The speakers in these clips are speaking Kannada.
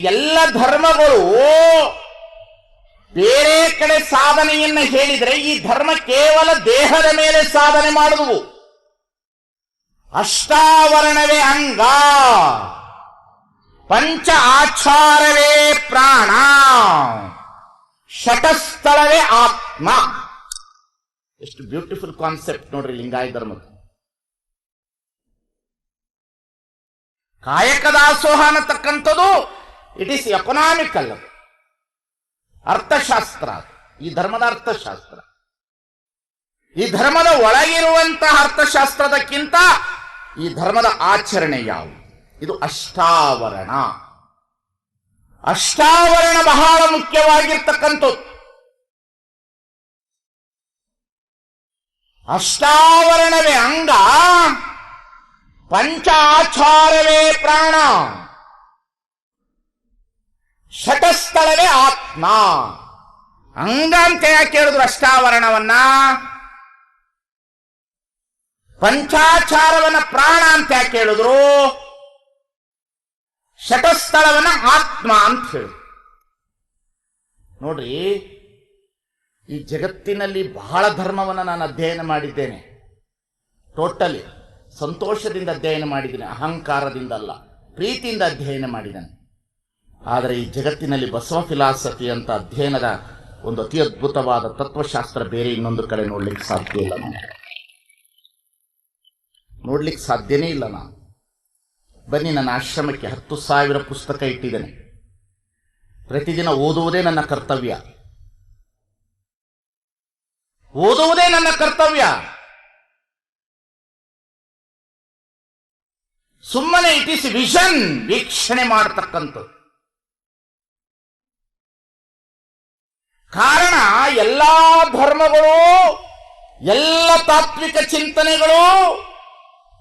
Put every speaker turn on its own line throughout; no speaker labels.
ಎಲ್ಲ ಧರ್ಮಗಳು ಬೇರೆ ಕಡೆ ಸಾಧನೆಯನ್ನ ಹೇಳಿದರೆ ಈ ಧರ್ಮ ಕೇವಲ ದೇಹದ ಮೇಲೆ ಸಾಧನೆ ಮಾಡುವುದು. ಅಷ್ಟಾವರಣವೇ ಅಂಗ. ಪಂಚ ಆಚಾರವೇ ಪ್ರಾಣ. ಶಟಸ್ಥಳವೇ ಆತ್ಮ. ಎಷ್ಟು ಬ್ಯೂಟಿಫುಲ್ ಕಾನ್ಸೆಪ್ಟ್ ನೋಡ್ರಿ ಲಿಂಗಾಯ ಧರ್ಮದ ಕಾಯಕ ದಾಸೋಹ ಅನ್ನತಕ್ಕಂಥದ್ದು ಇಟ್ ಈಸ್ ಎಕನಾಮಿಕಲ್ ಅರ್ಥಶಾಸ್ತ್ರ. ಈ ಧರ್ಮದ ಅರ್ಥಶಾಸ್ತ್ರ. ಈ ಧರ್ಮದ ಒಳಗಿರುವಂತಹ ಅರ್ಥಶಾಸ್ತ್ರದಕ್ಕಿಂತ ಈ ಧರ್ಮದ ಆಚರಣೆ ಯಾವುದು? ಇದು ಅಷ್ಟಾವರಣ. ಅಷ್ಟಾವರಣ ಬಹಳ ಮುಖ್ಯವಾಗಿರ್ತಕ್ಕಂಥದ್ದು. ಅಷ್ಟಾವರಣವೇ ಅಂಗ ಪಂಚಾಚಾರವೇ ಪ್ರಾಣ. ಶಟಸ್ಥಳವೇ ಆತ್ಮ. ಅಂಗಾಂತ ಯಾಕೆ ಹೇಳಿದ್ರು ಅಷ್ಟಾವರಣವನ್ನ. ಪಂಚಾಚಾರವನ್ನ ಪ್ರಾಣ ಅಂತ ಯಾಕೆ ಹೇಳಿದ್ರು ಶಟಸ್ಥಳವನ್ನ ಆತ್ಮ ಅಂತ ಹೇಳಿ. ನೋಡ್ರಿ, ಈ ಜಗತ್ತಿನಲ್ಲಿ ಬಹಳ ಧರ್ಮವನ್ನು ನಾನು ಅಧ್ಯಯನ ಮಾಡಿದ್ದೇನೆ. ಟೋಟಲಿ ಸಂತೋಷದಿಂದ ಅಧ್ಯಯನ ಮಾಡಿದ್ದೇನೆ, ಅಹಂಕಾರದಿಂದ ಅಲ್ಲ, ಪ್ರೀತಿಯಿಂದ ಅಧ್ಯಯನ ಮಾಡಿದ್ದೇನೆ. ಆದರೆ ಈ ಜಗತ್ತಿನಲ್ಲಿ ಬಸವ ಫಿಲಾಸಫಿ ಅಂತ ಅಧ್ಯಯನದ ಒಂದು ಅತಿ ಅದ್ಭುತವಾದ ತತ್ವಶಾಸ್ತ್ರ ಬೇರೆ ಇನ್ನೊಂದು ಕಡೆ ನೋಡ್ಲಿಕ್ಕೆ ಸಾಧ್ಯ ಇಲ್ಲ ನಾನು ನೋಡ್ಲಿಕ್ಕೆ ಸಾಧ್ಯನೇ ಇಲ್ಲ ನಾನು. ಬನ್ನಿ, ನನ್ನ ಆಶ್ರಮಕ್ಕೆ ಹತ್ತು ಸಾವಿರ ಪುಸ್ತಕ ಇಟ್ಟಿದ್ದೇನೆ. ಪ್ರತಿದಿನ ಓದುವುದೇ ನನ್ನ ಕರ್ತವ್ಯ. ಓದುವುದೇ ನನ್ನ ಕರ್ತವ್ಯ. ಸುಮ್ಮನೆ ಇಟ್ ಇಸ್ ವಿಷನ್, ವೀಕ್ಷಣೆ ಮಾಡತಕ್ಕಂಥದ್ದು. ಕಾರಣ ಎಲ್ಲ ಧರ್ಮಗಳು, ಎಲ್ಲ ತಾತ್ವಿಕ ಚಿಂತನೆಗಳು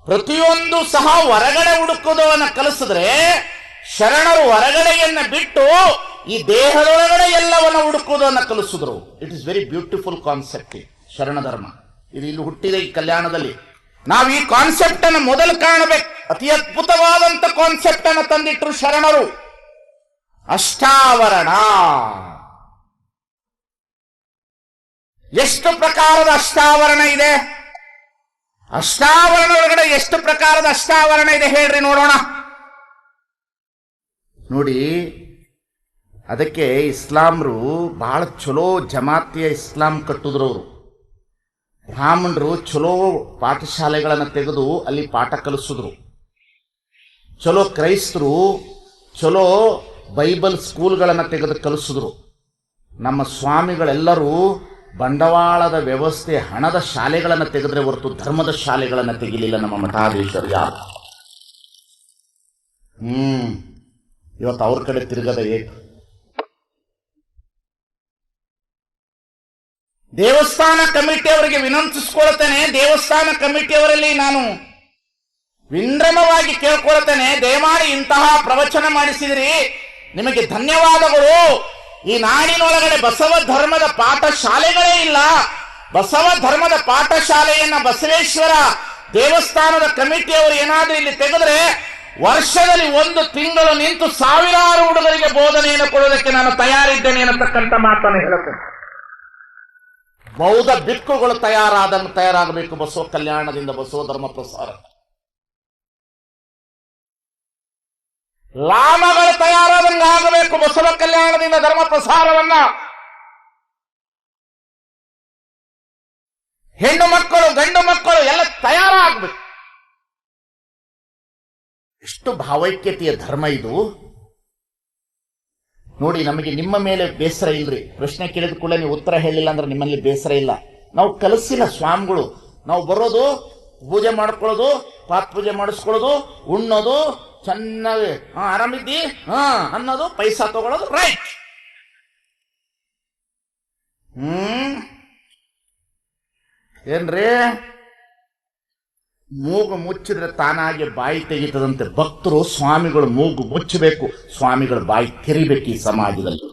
ಪ್ರತಿಯೊಂದು ಸಹ ಹೊರಗಡೆ ಹುಡುಕುವುದನ್ನು ಕಲಿಸಿದ್ರೆ ಶರಣರು ಹೊರಗಡೆಯನ್ನ ಬಿಟ್ಟು ಈ ದೇಹದೊಳಗಡೆ ಎಲ್ಲವನ್ನ ಹುಡುಕುವುದನ್ನು ಕಲಿಸಿದ್ರು. It is very beautiful concept Sharana Dharma. ಇದು ಇಲ್ಲಿ ಹುಟ್ಟಿದೆ ಈ ಕಲ್ಯಾಣದಲ್ಲಿ. ನಾವು ಈ ಕಾನ್ಸೆಪ್ಟ್ ಅನ್ನು ಮೊದಲು ಕಾಣಬೇಕು. ಅತಿ ಅದ್ಭುತವಾದಂತ ಕಾನ್ಸೆಪ್ಟ್ ಅನ್ನು ತಂದಿಟ್ರು ಶರಣರು. ಅಷ್ಟಾವರಣ. ಎಷ್ಟು ಪ್ರಕಾರದ ಅಷ್ಟಾವರಣ ಇದೆ? ಅಷ್ಟಾವರಣ ಒಳಗಡೆ ಎಷ್ಟು ಪ್ರಕಾರದ ಅಷ್ಟಾವರಣ ಇದೆ ಹೇಳ್ರಿ ನೋಡೋಣ. ನೋಡಿ, ಅದಕ್ಕೆ ಇಸ್ಲಾಮ್ರು ಬಹಳ ಚಲೋ ಜಮಾತಿಯ ಇಸ್ಲಾಂ ಕಟ್ಟಿದ್ರು ಅವರು ಬ್ರಾಹ್ಮಣರು ಚಲೋ ಪಾಠಶಾಲೆಗಳನ್ನು ತೆಗೆದು ಅಲ್ಲಿ ಪಾಠ ಕಲಿಸಿದ್ರು. ಚಲೋ ಕ್ರೈಸ್ತರು ಚಲೋ ಬೈಬಲ್ ಸ್ಕೂಲ್ಗಳನ್ನು ತೆಗೆದು ಕಲಿಸಿದ್ರು. ನಮ್ಮ ಸ್ವಾಮಿಗಳೆಲ್ಲರೂ ಬಂಡವಾಳದ ವ್ಯವಸ್ಥೆ, ಹಣದ ಶಾಲೆಗಳನ್ನು ತೆಗೆದ್ರೆ ಹೊರತು ಧರ್ಮದ ಶಾಲೆಗಳನ್ನು ತೆಗಿಲಿಲ್ಲ ನಮ್ಮ ಮಠಾಧೀಶರು ಯಾರು? ಹ್ಮ್. ಇವತ್ತು ಅವ್ರ ಕಡೆ ತಿರುಗದ ಏಟು ದೇವಸ್ಥಾನ ಕಮಿಟಿಯವರಿಗೆ ವಿನಂತಿಸ್ಕೊಳ್ತೇನೆ, ದೇವಸ್ಥಾನ ಕಮಿಟಿಯವರಲ್ಲಿ ನಾನು ವಿನ್ರಮವಾಗಿ ಕೇಳ್ಕೊಳ್ತೇನೆ, ದಯಮಾಡಿ ಇಂತಹ ಪ್ರವಚನ ಮಾಡಿಸಿದ್ರಿ. ನಿಮಗೆ ಧನ್ಯವಾದಗಳು. ಈ ನಾಡಿನೊಳಗಡೆ ಬಸವ ಧರ್ಮದ ಪಾಠಶಾಲೆಗಳೇ ಇಲ್ಲ. ಬಸವ ಧರ್ಮದ ಪಾಠಶಾಲೆಯನ್ನ ಬಸವೇಶ್ವರ ದೇವಸ್ಥಾನದ ಕಮಿಟಿಯವರು ಏನಾದ್ರೂ ಇಲ್ಲಿ ತೆಗೆದ್ರೆ ವರ್ಷದಲ್ಲಿ ಒಂದು ತಿಂಗಳು ನಿಂತು ಸಾವಿರಾರು ಹುಡುಗರಿಗೆ ಬೋಧನೆಯನ್ನು ಕೊಡೋದಕ್ಕೆ ನಾನು ತಯಾರಿದ್ದೇನೆ ಅನ್ನತಕ್ಕಂಥ ಮಾತನ್ನು ಹೇಳುತ್ತೇನೆ. ಬೌದ್ಧ ಬಿಕ್ಕುಗಳು ತಯಾರಾದಂಗೆ ತಯಾರಾಗಬೇಕು ಬಸವ ಕಲ್ಯಾಣದಿಂದ ಬಸವ ಧರ್ಮ ಪ್ರಸಾರ. ಲಾಮಗಳು ತಯಾರಾದಂಗೆ ಆಗಬೇಕು ಬಸವ ಕಲ್ಯಾಣದಿಂದ ಧರ್ಮ ಪ್ರಸಾರವನ್ನ ಹೆಣ್ಣು ಮಕ್ಕಳು, ಗಂಡು ಮಕ್ಕಳು ಎಲ್ಲ ತಯಾರಾಗಬೇಕು. ಎಷ್ಟು ಭಾವೈಕ್ಯತೆಯ ಧರ್ಮ ಇದು. ನೋಡಿ, ನಮಗೆ ನಿಮ್ಮ ಮೇಲೆ ಬೇಸರ ಇಲ್ರಿ. ಪ್ರಶ್ನೆ ಕೇಳಿದ ಕೂಡ ನೀವು ಉತ್ತರ ಹೇಳಿಲ್ಲ ಅಂದ್ರೆ ನಿಮ್ಮಲ್ಲಿ ಬೇಸರ ಇಲ್ಲ. ನಾವು ಕಲಿಸಿಲ್ಲ ಸ್ವಾಮಿಗಳು. ನಾವು ಬರೋದು, ಪೂಜೆ ಮಾಡ್ಕೊಳ್ಳೋದು ಪಾತ್ ಪೂಜೆ ಮಾಡಿಸ್ಕೊಳ್ಳೋದು, ಉಣ್ಣೋದು ಚೆನ್ನಾಗಿ. ಹಾ ಆರಾಮಿದ್ದಿ? ಹಾ. ಅನ್ನೋದು ಪೈಸಾ ತಗೊಳ್ಳೋದು ರೈಟ್ ಹ್ಮ್. ಏನ್ರಿ? ಮೂಗು ಮುಚ್ಚಿದ್ರೆ ತಾನಾಗಿ ಬಾಯಿ ತೆಗಿತದಂತೆ ಭಕ್ತರು ಸ್ವಾಮಿಗಳು ಮೂಗು ಮುಚ್ಚಬೇಕು ಸ್ವಾಮಿಗಳು ಬಾಯಿ ತೆರಿಬೇಕು ಈ ಸಮಾಜದಲ್ಲಿ.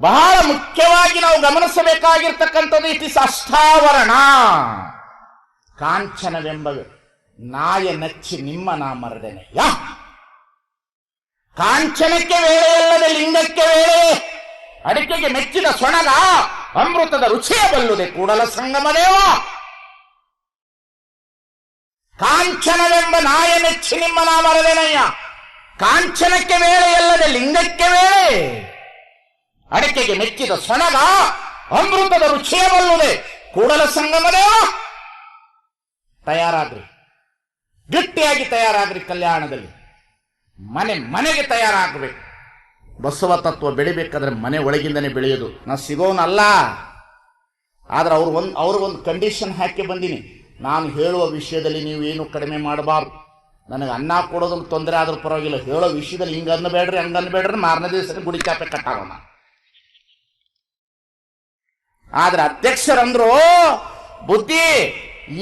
ಬಹಳ ಮುಖ್ಯವಾಗಿ ನಾವು ಗಮನಿಸಬೇಕಾಗಿರ್ತಕ್ಕಂಥದ್ದು ಇತಿ ಅಷ್ಟಾವರಣ ಕಾಂಚನವೆಂಬ ನಾಯ ನಚ್ಚಿ ನಿಮ್ಮ ನಾ ಮರದೇನೆ ಯಾ ಕಾಂಚನಕ್ಕೆ ವೇಳೆಯಲ್ಲದೆ ಲಿಂಗಕ್ಕೆ ವೇಳೆ ಅಡಿಕೆಗೆ ಮೆಚ್ಚಿದ ಸೊಣಗ ಅಮೃತದ ರುಚಿಯ ಬಲ್ಲುದೆ ಕೂಡಲ ಸಂಗಮದೇವ ಕಾಂಚನವೆಂಬ ನಾಯ ನೆಚ್ಚಿ ನಿಮ್ಮ ನಾ ಮರದೇನಯ್ಯ ಕಾಂಚನಕ್ಕೆ ವೇಳೆಯಲ್ಲದೆ ಲಿಂಗಕ್ಕೆ ವೇಳೆ ಅಡಿಕೆಗೆ ಮೆಚ್ಚಿದ ಸೊಣಗ ಅಮೃತದ ರುಚಿಯ ಬಲ್ಲುದೆ ಕೂಡಲ ಸಂಗಮದೇವ ತಯಾರಾಗ್ರಿ ಗಟ್ಟಿಯಾಗಿ ತಯಾರಾದ್ರಿ ಕಲ್ಯಾಣದಲ್ಲಿ. ಮನೆ ಮನೆಗೆ ತಯಾರಾಗಬೇಕು. ಬಸವ ತತ್ವ ಬೆಳಿಬೇಕಾದ್ರೆ ಮನೆ ಒಳಗಿಂದನೇ ಬೆಳೆಯೋದು. ನಾ ಸಿಗೋನಲ್ಲ. ಆದ್ರೆ ಅವ್ರ ಒಂದು ಅವ್ರಿಗೊಂದು ಕಂಡೀಷನ್ ಹಾಕಿ ಬಂದೀನಿ. ನಾನು ಹೇಳುವ ವಿಷಯದಲ್ಲಿ ನೀವು ಏನು ಕಡಿಮೆ ಮಾಡಬಾರ್ದು. ನನಗೆ ಅನ್ನ ಕೊಡೋದನ್ನು ತೊಂದರೆ ಆದ್ರೂ ಪರವಾಗಿಲ್ಲ. ಹೇಳೋ ವಿಷಯದಲ್ಲಿ ಹಿಂಗೆ ಅನ್ನಬೇಡ್ರಿ, ಹಂಗೆ ಅನ್ನಬೇಡ್ರಿ ಮಾರನೇ ದಿವಸ ಗುಡಿ ಚಾಪೆ ಕಟ್ಟಾಗೋಣ ಆದ್ರೆ ಅಧ್ಯಕ್ಷರಂದ್ರು ಬುದ್ಧಿ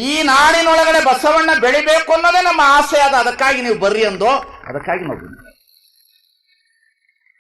ಈ ನಾಡಿನೊಳಗಡೆ ಬಸವಣ್ಣ ಬೆಳಿಬೇಕು ಅನ್ನೋದೇ ನಮ್ಮ ಆಸೆ ಅದ ಅದಕ್ಕಾಗಿ ನೀವು ಬರ್ರಿ ಅಂದೋ ಅದಕ್ಕಾಗಿ ನಾವು.